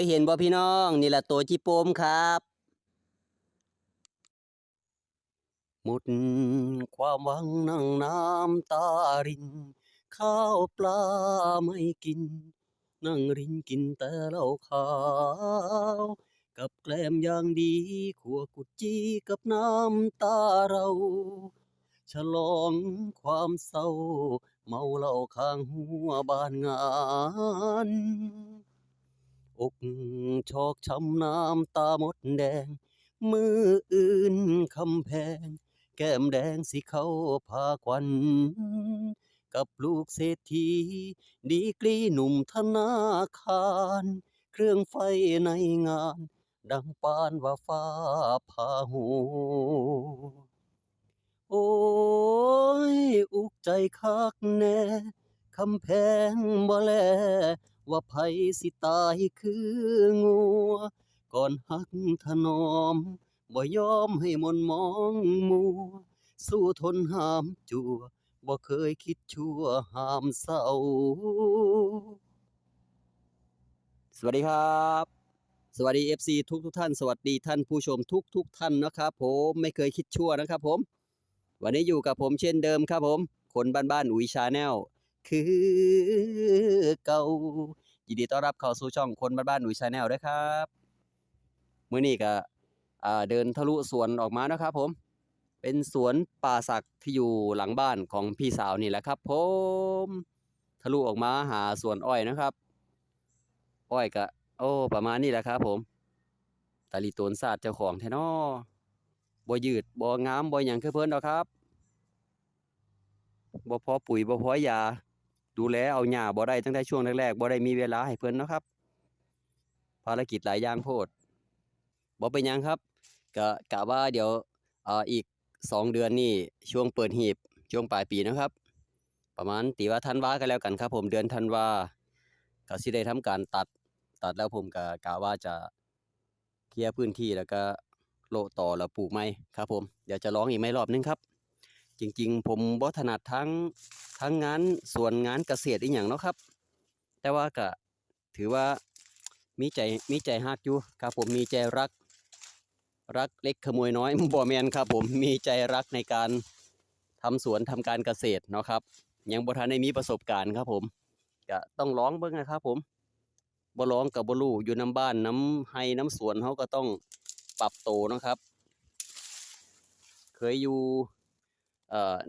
ยเห็นบ่พี่น้อง นี่แหละตัวจิโปมครับ หมดความหวังนั่งน้ำตาริน ข้าวปลาไม่กิน นั่งรินกินแต่เหล้าขาว กับแกล้มอย่างดีขัวกุดจีกับน้ำตาเรา ฉลองความเศร้า เมาเหล้าข้างหัวบ้านงาน อกชอกช้ำน้ำตาหมดแดง มืออื่นคำแพง แก้มแดงสิเขาพาควัน กับลูกเศรษฐี ดีกรีหนุ่มธนาคาร เครื่องไฟในงาน ดังปานว่าฟ้าผ่าหัวโอ้ย อุกใจคักแน่คำแพงบ่แล ว่าไผสิตายคืองัว ก่อนหักถนอม บ่ยอมให้มนมองมัว สู้ทนหามจัวบ่เคยคิดชั่วหามเศร้า สวัสดีครับ สวัสดี FC ทุกทุกท่าน สวัสดีท่านผู้ชมทุกทุกท่านนะครับผมไม่เคยคิดชั่วนะครับผม วันนี้อยู่กับผมเช่นเดิมครับผม คนบ้านๆอุ๋ยชาแนล คือเก่ายินดีต้อนรับเข้าสู่ช่องคนบ้านๆอุ๋ยชาแนลด้วยครับมื้อนี้ก็เดินทะลุสวนออกมานะครับผม เป็นสวนป่าสักที่อยู่หลังบ้านของพี่สาวนี่แหละครับ ผม ทะลุออกมาหาสวนอ้อยนะครับ อ้อยก็โอ้ ประมาณนี้แหละครับ ผมตาลีโตนศาสตร์เจ้าของแท้นอบ่ยืดบ่งามบ่หยังคือเพิ่นดอกครับบ่พอปุ๋ยบ่พอยา ดูแลเอาหญ้าบ่ได้ตั้งแต่ช่วงแรกๆบ่ได้มีเวลาให้เพิ่นเนาะครับ ภารกิจหลายอย่างโพดบ่เป็นหยังครับก็กะว่าเดี๋ยวเอ่ออีกสองเดือนนี่ช่วงเปิดหีบช่วงปลายปีนะครับ ประมาณตีว่าธันวาก็แล้วกันครับ ผมเดือนธันวาก็สิได้ทำการตัดตัดแล้วผมก็กะว่าจะเคลียร์พื้นที่แล้วก็โลต่อแล้วปลูกไม้ครับ ผมเดี๋ยวจะร้องอีกไม่รอบนึงครับ จริง ๆ ผมบ่ถนัดทั้งทั้งงานสวนงานเกษตรอีหยังเนาะครับ แต่ว่าก็ถือว่ามีใจมีใจฮักอยู่ครับผมมีใจรัก รักเล็กขโมยน้อยบ่แมนครับผมมีใจรักในการทำสวนทำการเกษตรเนาะครับ ยังบ่ทันได้มีประสบการณ์ครับผมก็ต้องร้องเบิ่งนะครับ ผมบ่ร้องกับบ่รู้อยู่น้ำบ้านน้ำไห้น้ำสวนเขาก็ต้องปรับโตเนาะครับ เคยอยู่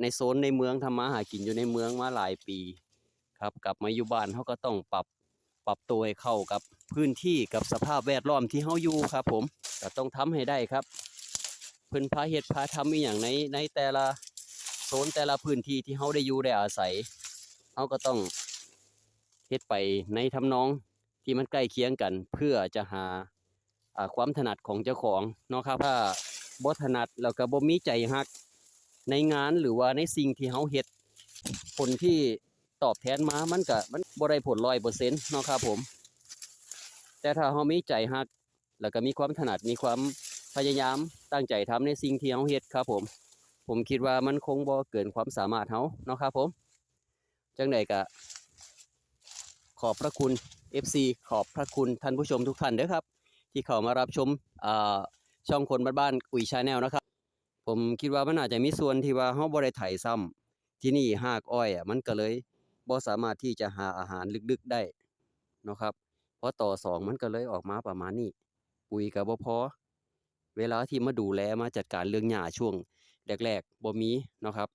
ในโซนในเมืองทำมาหากินอยู่ในเมืองมาหลายปีครับกลับมาอยู่บ้านเขาก็ต้องปรับปรับตัวให้เข้ากับพื้นที่กับสภาพแวดล้อมที่เขาอยู่ครับ ผมก็ต้องทำให้ได้ครับ เพิ่นพาเฮ็ดพาทำอีหยังในในแต่ละโซนแต่ละพื้นที่ที่เขาได้อยู่ได้อาศัยเขาก็ต้องเฮ็ดไปในทำนองที่มันใกล้เคียงกัน เพื่อจะหาอ่าความถนัดของเจ้าของเนาะครับถ้าบ่ถนัดแล้วก็บ่มีใจฮัก ในงานหรือว่าในสิ่งที่เฮาเฮ็ดผลที่ตอบแทนมามันก็มันบ่ได้ผล100%เปอร์เซ็นต์เนาะครับผม แต่ถ้าเฮามีใจฮัก แล้วก็มีความถนัดมีความพยายามตั้งใจทำในสิ่งที่เฮาเฮ็ดครับผม ผมคิดว่ามันคงบ่เกินความสามารถเฮาเนาะครับผมจังใดก็ขอบพระคุณ FC ขอบพระคุณท่านผู้ชมทุกท่านเด้อครับ ที่เข้ามารับชมอ่าช่องคนบ้านๆอุ๋ยชาแนลนะครับ ผมคิดว่ามันอาจจะมีส่วนที่ว่าเฮาบ่ได้ไถซ้ำที่นี่หากอ้อยอะมันก็เลยบ่สามารถที่จะหาอาหารลึกๆได้เนาะครับเพราะต่อสองมันก็เลยออกมาประมาณนี้ปุ๋ยก็บ่พอเวลาที่มาดูแลมาจัดการเรื่องหญ้าช่วงแรกๆบ่มีเนาะครับ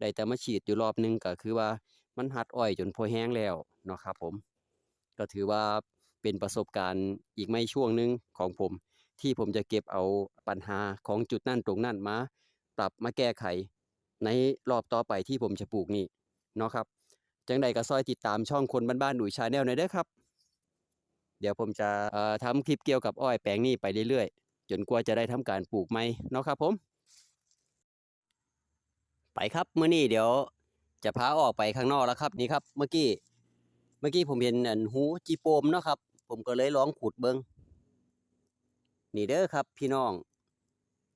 ได้แต่มาฉีดอยู่รอบนึงก็คือว่ามันหัดอ้อยจนพอแห้งแล้วเนาะครับผม ก็ถือว่าเป็นประสบการณ์อีกไม่ช่วงหนึ่งของผม ที่ผมจะเก็บเอาปัญหาของจุดนั่นตรงนั้นมา ปรับมาแก้ไข ในรอบต่อไปที่ผมจะปลูกนี่เนาะครับจังใดก็ซอยติดตามช่องคนบ้านๆดุยชาแนลหน่อยเด้อครับ เดี๋ยวผมจะเอ่อทำคลิปเกี่ยวกับอ้อยแปลงนี้ไปเรื่อยๆ จนกว่าจะได้ทำการปลูกใหม่เนาะครับผม ไปครับเมื้อนี้เดี๋ยวจะพาออกไปข้างนอกแล้วครับนี่ครับ เมื่อกี้เมื่อกี้ผมเห็นหูจีโปมเนาะครับ ผมก็เลยลองขุดเบิง นี่เด้อครับ พี่น้อง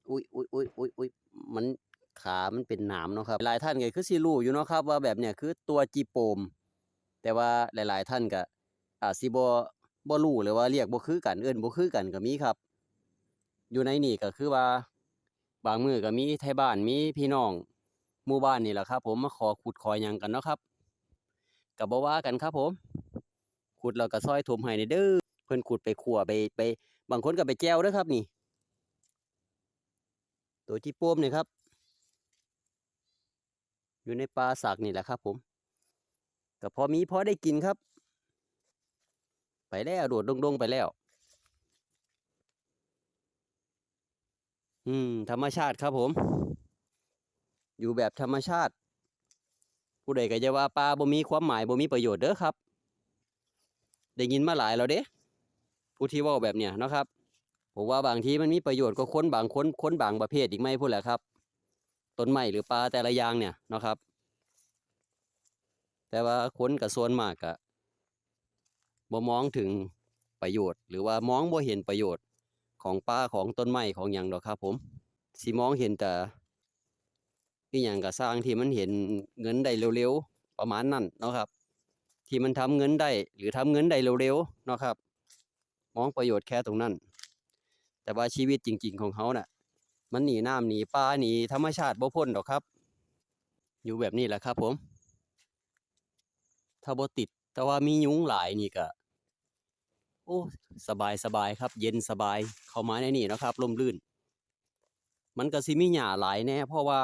อุ้ยอุ้ยอุ้ยอุ้ยอุ้ยมันขา มันเป็นหนามเนาะครับ หลายท่านก็คือสิรู้อยู่เนาะครับ ว่าแบบเนี้ยคือตัวจีโปม แต่ว่าหลาย ๆ ท่านก็อาจสิบ่บบ่รู้เลยว่าเรียกบ่คือกันเอิ้นบ่คือกันก็มีครับ อยู่ในนี่ก็คือว่า บางมือก็มีไทบ้านมีพี่น้องหมู่บ้านนี่แหละครับ ผมมาขอขุดขอยังกันเนาะครับก็บ่ว่ากันครับผม ขุดแล้วก็ซอยถมให้ในเด้อเพิ่นขุดไปขั่วไปไป บางคนก็ไปแจ้วเด้อครับนี่ ตัวจิโป้มนี่ครับ อยู่ในป่าสักนี่แหละครับ ผมก็พอมีพอได้กินครับ ไปแล้วโดดดงๆไปแล้ว อืม ธรรมชาติครับผม อยู่แบบธรรมชาติ ผู้ใดก็จะว่าปลาบ่มีความหมายบ่มีประโยชน์เด้อครับ ได้ยินมาหลายแล้วเด้ ผู้ที่ว้าแบบเนี้ยนะครับผมว่าบางทีมันมีประโยชน์กว่าคนบางค้นค้นบางประเภทอีกไม่พูดแหละครับต้นไม้หรือปลาแต่ละอย่างเนี่ยนะครับ แต่ว่าค้นกับส่วนมากอะบ่มองถึงประโยชน์ หรือว่ามองบ่เห็นประโยชน์ของปลาของต้นไม้ของหยังดอกครับผมสิมองเห็นแต่อีหยังก็สร้างที่มันเห็นเงินได้เร็วๆประมาณนั้นเนาะครับ ที่มันทำเงินได้หรือทำเงินได้เร็วๆเนาะครับ มองประโยชน์แค่ตรงนั้น แต่ว่าชีวิตจริง ๆ ของเขาน่ะ มันหนีน้ำหนีปลาหนีธรรมชาติบ่พ้นดอกครับ อยู่แบบนี้แหละครับ ผม ถ้าบ่ติด แต่ว่ามียุงหลายนี่ก็โอ้สบายสบายครับ เย็นสบายเข้ามาในนี่นะครับร่มรื่น มันก็สิมีหญ้าหลายแน่เพราะว่า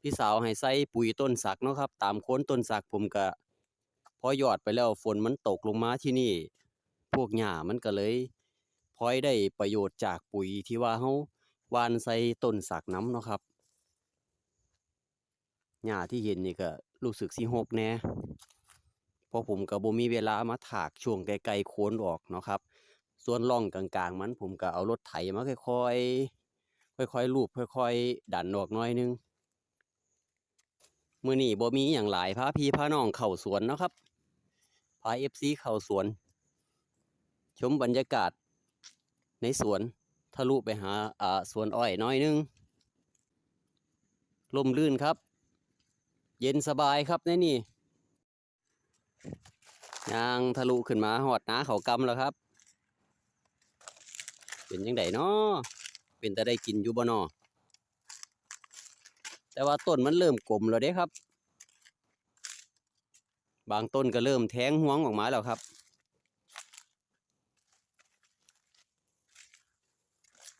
พี่สาวให้ใส่ปุ๋ยต้นสักเนาะครับ ตามโค้นต้นสักผมก็พอยอดไปแล้วฝนมันตกลงมาที่นี่ พวกหญ้ามันก็เลยพลอยได้ประโยชน์จากปุ๋ยที่ว่าเฮาวานใส่ต้นสักน้ำเนาะครับหญ้าที่เห็นนี่ก็รู้สึกสิหกแน่เพราะผมก็บ่มีเวลามาถากช่วงไกลๆโคนออกเนาะครับ ส่วนร่องกลางๆ มันผมก็เอารถไถมาค่อยๆค่อยๆลูบค่อยๆ ดันออกน่อยนึงมื้อนี้บ่มีหยังหลายพาพี่พาน้องเข้าสวนเนาะครับพา FC เข้าสวน ชมบรรยากาศ ในสวนทะลุไปหาอ่าสวนอ้อยน้อยนึงลมลื่นครับ เย็นสบายครับในนี่ยางทะลุขึ้นมาหอดน้าเขากำแล้วครับ เป็นยังไงเนาะเป็นแต่ได้กินอยู่บ่นอแต่ว่าต้นมันเริ่มกลมแล้วเด้ครับ บางต้นก็เริ่มแทงหวงออกมาแล้วครับ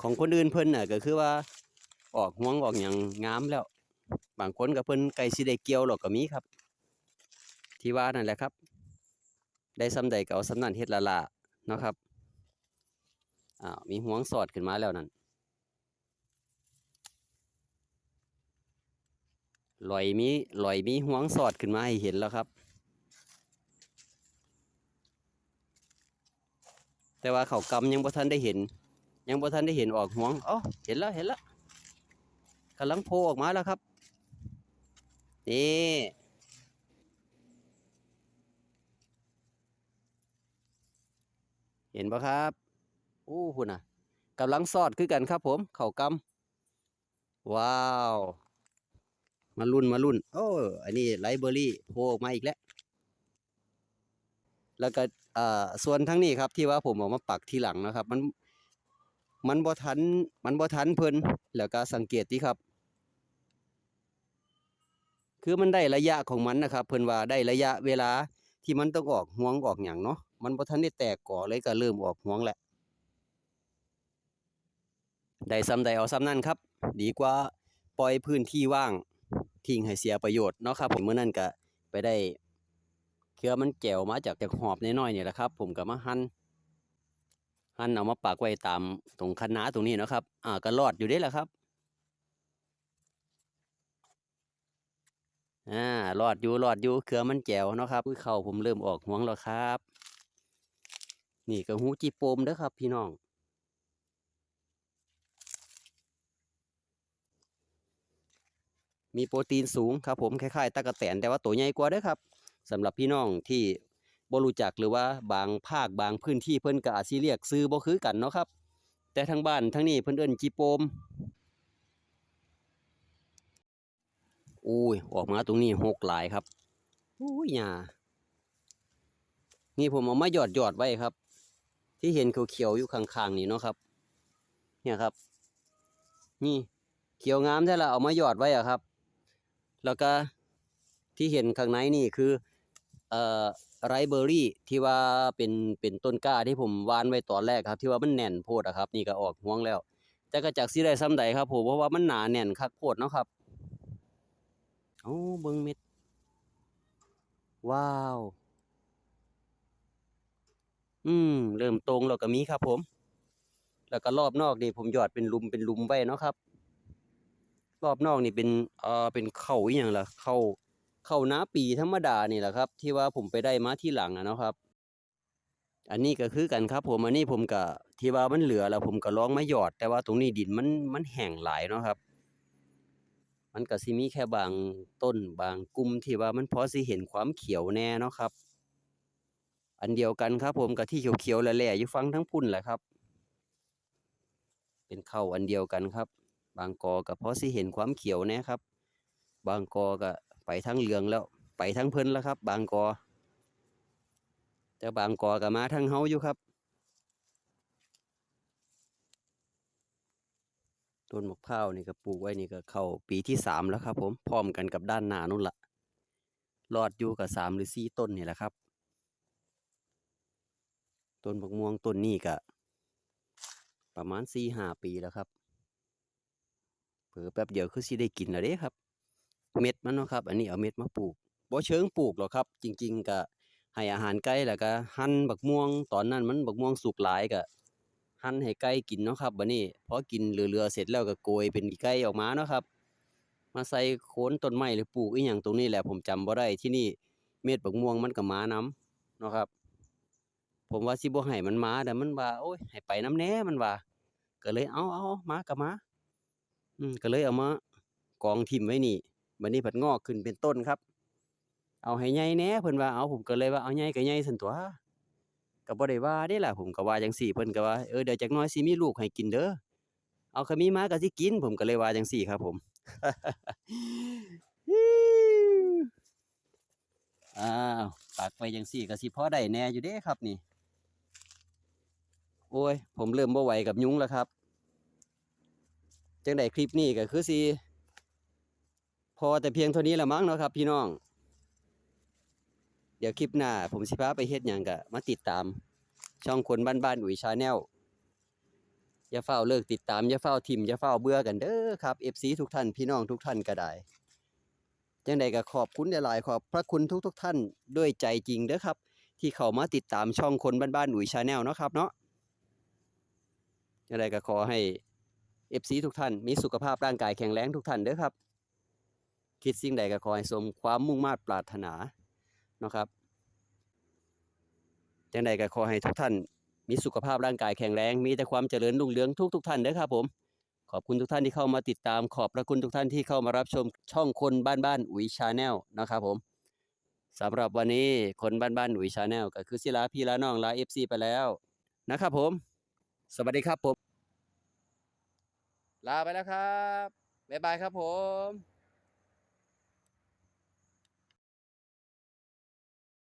ของคนอื่นเพิ่นน่ะก็คือว่า ออกห่วงออกอย่างงามแล้ว บางคนก็เพิ่นไก่สิได้เกี่ยวหรอกก็มีครับ ที่ว่านั่นแหละครับ ได้ซ้ำใดก็เอาซ้ำนั้นเฮ็ดละละเนาะครับอ้าวมีห่วงสอดขึ้นมาแล้วนั่นลอยมีลอยมีห่วงสอดขึ้นมาให้เห็นแล้วครับ แต่ว่าเขากำยังบ่ทันได้เห็น ยังบ่ทันได้เห็นออกห่วงเอ้าเห็นแล้วเห็นแล้วกำลังโผล่ออกมาแล้วครับ นี่เห็นปะครับโอ้คุณน่ะกำลังสอดคือกันครับผม เข่ากำว้าว มารุ่นมารุ่น โอ้อันนี้ไลเบอรี่โผล่ออกมาอีกแล้ว แล้วก็อ่าส่วนทั้งนี้ครับที่ว่าผมเออกมาปักทีหลังนะครับ มัน มันบ่ทันมันบ่ทันเพิ่นแล้วก็สังเกตที่ครับ คือมันได้ระยะของมันนะครับ เพิ่นว่าได้ระยะเวลาที่มันต้องออกห่วงออกหยังเนาะมันบ่ทันได้แตกก่อเลยก็เริ่มออกห่วงแหล้วได้ซ้ำใดเอาซ้ำนั่นครับ ดีกว่าปล่อยพื้นที่ว่างทิ้งให้เสียประโยชน์เนาะครับผมเมื่อนั้นก็ไปได้เครือมันแก้วมาจากจากหอบน้อยๆนี่แหละครับ ผมก็มาหั่น หั่นเอามาปักไว้ตามตรงคันนาตรงนี้นะครับ อ่าก็รอดอยู่เด้แหละครับ อ่ารอดอยู่รอดอยู่เครือมันแจ๋วเนาะครับอุ้ยเข้าผมเริ่มออกห่วงแล้วครับ นี่ก็หูจีโปมเด้อครับ พี่น้องมีโปรตีนสูงครับผมคล้ายๆตะกะแตนแต่ว่าตัวใหญ่กว่าเด้อครับสำหรับพี่น้องที่ บ่รู้จักหรือว่าบางภาคบางพื้นที่เพิ่นก็อาจสิเรียกซื้อบ่คือกันเนาะครับ แต่ทางบ้านทางนี้เพิ่นเอิ้นจีโปมอุ้ยออกมาตรงนี้หกหลายครับอุ้ยหญ้านี่ผมเอามาหยอดหยอดไว้ครับ ที่เห็นเขียวๆอยู่ข้างๆนี่เนาะครับ เนี่ยครับ นี่เขียวงามแท้ละเอามาหยอดไว้อะครับ แล้วก็ที่เห็นข้างในนี่คือ เอ่อไรเบอรี่ที่ว่าเป็นเป็นต้นกล้าที่ผมวานไว้ตอนแรกครับ ที่ว่ามันแน่นโพดอะครับ นี่ก็ออกห่วงแล้ว แต่ก็จากสิได้ซ้ำใดครับผมเพราะว่ามันหนาแน่นคักโพดเนาะครับโอ้เบิ่งเม็ด ว้าว อืม เริ่มตรงแล้วก็มีครับผม แล้วก็รอบนอกนี่ผมหยอดเป็นลุมเป็นลุมไว้เนาะครับ รอบนอกนี่เป็นเอ่อเป็นเข้าอีหยังล่ะเข้า เข้าวนาปีธรรมดานี่แหละครับ ที่ว่าผมไปได้มาที่หลังอะเนาะครับ อันนี้ก็คือกันครับ ผมอันนี้ผมก็ที่ว่ามันเหลือแล้วผมก็ลองมาหยอด แต่ว่าตรงนี้ดินมันมันแห้งหลายเนาะครับ มันก็สิมีแค่บางต้นบางกลุ่มที่ว่ามันพอสิเห็นความเขียวแน่เนาะครับ อันเดียวกันครับ ผมกับที่เขียวๆแหล่ๆอยู่ฟังทั้งพุ่นแหละครับ เป็นเข้าอันเดียวกันครับ บางกอก็พอสิเห็นความเขียวแน่ครับ บางกอก็ ไปทั้งเหลืองแล้ว ไปทั้งเพิ่นแล้วครับ บางกอแต่บางกอก็มาทั้งเฮาอยู่ครับต้นมะพร้าวนี่ก็ปลูกไว้นี่ก็เข้าปีที่สามแล้วครับ ผมพร้อมกันกับด้านหน้านู่นละรอดอยู่กับสามหรือสี่ต้นนี่แหละครับต้นบักม่วงต้นนี้ก็ประมาณสี่ห้าปีแล้วครับเผลอแป๊บเดียวคือสิได้กินแล้วเด้ครับ เม็ดมันเนาะครับ อันนี้เอาเม็ดมาปลูกบ่เชิงปลูกหรอกครับ จริง ๆก็ให้อาหารไก่แล้วก็หั่นบักม่วง ตอนนั้นมันบักม่วงสุกหลายก็หั่นให้ไก่กินเนาะครับบัดนี้พอกินเหลือๆเสร็จแล้วก็โกยเป็นไก่ออกมาเนาะครับ มาใส่โคนต้นไม้หรือปลูกอีหยังตรงนี้แหละผมจำบ่ได้ที่นี่เม็ดบักม่วงมันก็มานํเนาะครับ ผมว่าสิบ่ให้มันมาแต่มันว่าโอ้ยให้ไปน้ำแน่มันว่า ก็เลยเอาเอามาก็มา อืมก็เลยเอามากองทิ่มไว้นี่ บัดนี้เพิ่นงอกขึ้นเป็นต้นครับ เอาให้ใหญ่แน่เพิ่นว่าเอาผมก็เลยว่าเอาใหญ่ก็ใหญ่ซั่นตัวก็บ่ได้ว่าเด้ล่ะผมก็ว่าจังซี่เพิ่นก็ว่าเออเดี๋ยวจักน่อยสิมีลูกให้กินเด้อเอาคมีมาก็สิกิน ผมก็เลยว่าจังซี่ครับ ผมอ้าวปักไว้จังซี่ก็สิพอได้แน่อยู่เด้ครับนี่ โอ้ย ผมเริ่มบ่ไหวกับยุ้งแล้วครับ จังไดคลิปนี้ก็คือสิ พอแต่เพียงเท่านี้ละมั้งเนาะครับ พี่น้อง เดี๋ยวคลิปหน้า ผมสิพาไปเฮ็ดหยังก็มาติดตาม ช่องคนบ้านๆอุ๋ยชาแนลอย่าเฝ้าเลิกติดตามอย่าเฝ้าทิมอย่าเฝ้าเบื่อกันเด้อครับ FC ทุกท่านพี่น้องทุกท่านก็ได้จังใดก็ขอบคุณหลายๆขอบพระคุณทุกๆท่านด้วยใจจริงเด้อครับ ที่เข้ามาติดตามช่องคนบ้านๆอุ๋ยชาแนลเนาะครับเนาะอะไรก็ขอให้ FC ทุกท่านมีสุขภาพร่างกายแข็งแรงทุกท่านเด้อครับ คิดสิ่งใดก็ขอให้สมความมุ่งมา่ปรารถนาเนาะครับจังใดก็ขอให้ทุกท่าน มีสุขภาพร่างกายแข็งแรง มีแต่ความเจริญรุ่งเรืองทุกทุกท่านเด้อครับผม ขอบคุณทุกท่านที่เข้ามาติดตาม ขอบพระคุณทุกท่านที่เข้ามารับชมช่องคนบ้านบ้านอุ๋ยชาแนลนะครับผมสำหรับวันนี้คนบ้านบ้านอุ๋ยชาแนลก็คือศิลาพี่ลาน้องลา FC ไปแล้วนะครับผม สวัสดีครับผม ลาไปแล้วครับ บ๊ายบายครับผม